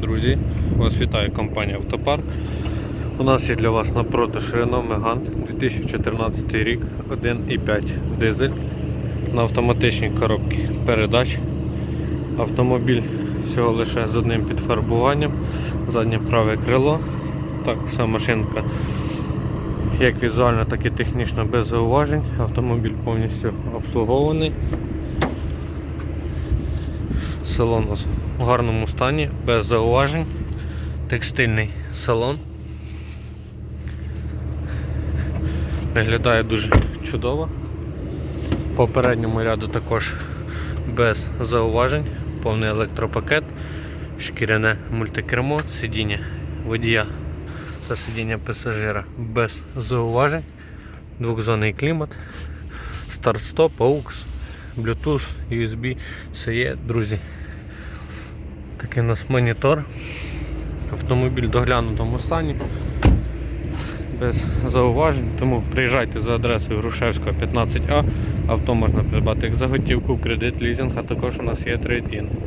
друзі! Вас вітає компанія Автопарк. У нас є для вас на продаж Renault Megane 2014 рік 1,5 дизель на автоматичній коробці передач. Автомобіль всього лише з одним підфарбуванням, заднє праве крило. Так, вся машинка як візуально, так і технічно без зауважень. Автомобіль повністю обслугований. Салон у нас в гарному стані, без зауважень. Текстильний салон. Виглядає дуже чудово. По передньому ряду також без зауважень, повний електропакет, шкіряне мультикермо, сидіння водія та сидіння пасажира без зауважень, двохзонний клімат, старт-стоп, AUX, Bluetooth, USB, все є, друзі. Такий у нас монітор. Автомобіль в доглянутому стані. Без зауважень, тому приїжджайте за адресою Грушевського 15А. Авто можна придбати як за готівку, в кредит, лізинг, а також у нас є трейдін.